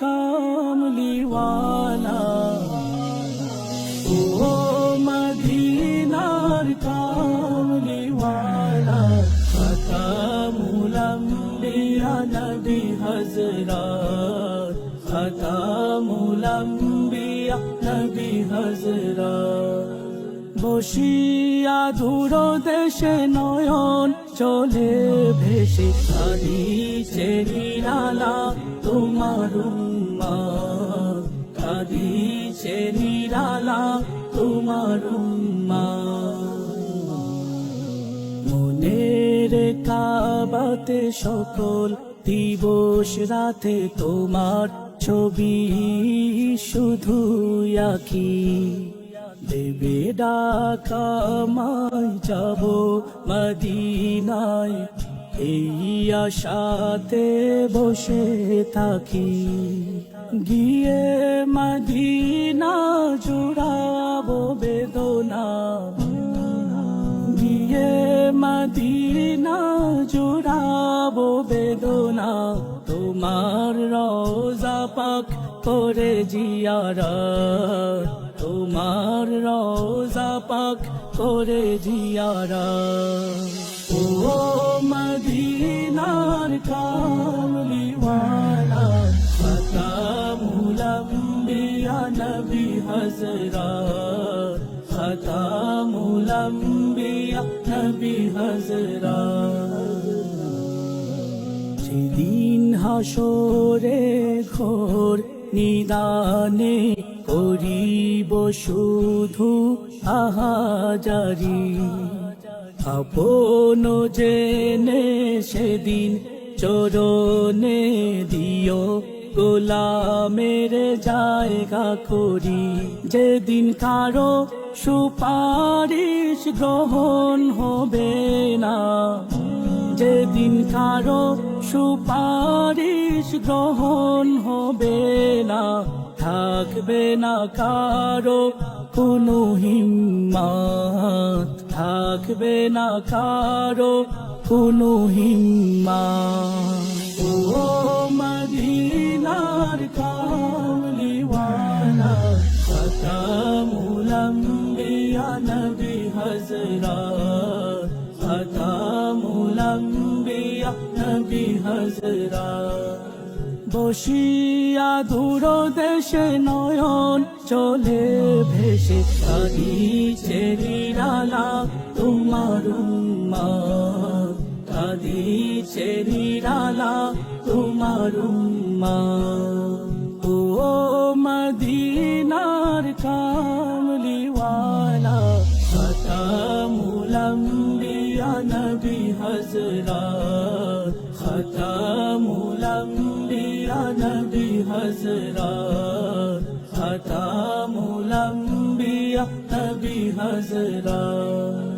কামলিওয়ালা। ও মদিনার কামলিওয়ালা খতামুলাম্বিয়া নবী হযরত খতামুলাম্বিয়া নবী হযরত। বসিয়া দূর দেশে নয়ন চলে ভেসে কাঁদিছে নিরালা তোমার উম্মা। কাঁদিছে নিরালা তোমার মনের কাবাতে সকল দিবস রাতে তোমার ছবি শুধু আঁকি। দেবে ডাকামায় যাব মদিনায়। এই আশাতে বসে থাকি। গিয়ে মদিনা জুড়াবো বেদনা। গিয়ে মদিনা জুড়াবো বেদনা। তোমার রোজা পাক করে জিয়ারা তোমার রোজা পাক করে জিয়ারা। ও মদিনার কামলিওয়ালা খতামুলাম্বিয়া নবী হযরত খতামুলাম্বিয়া নবী হযরত সেদিন হাসরে ঘোর নিদানে করিব শুধু আহাজারি। আপন জেনে সেদিন চরণে দিও, গোলামের জায়গা করি। যেদিন কারও সুপারিশ গ্রহণ হবে না, যেদিন কারও সুপারিশ গ্রহণ হবে না থাকবে না কারও কোনো হিম্মত। থাকবে না কারও কোনো হিম্মত। ও মদিনার কামলিওয়ালা খতামুলাম্বিয়া নবী হযরত। খতামুলাম্বিয়া নবী হযরত। বসিয়া দূর দেশে নয়ন চলে ভেসে কাঁদিছে নিরালা তোমার উম্মা কাঁদিছে নিরালা তোমার ও মদিনার কামলিওয়ালা খতামুলাম্বিয়া নবী হযরত নবী হযরত খতামুলাম্বিয়া নবী হযরত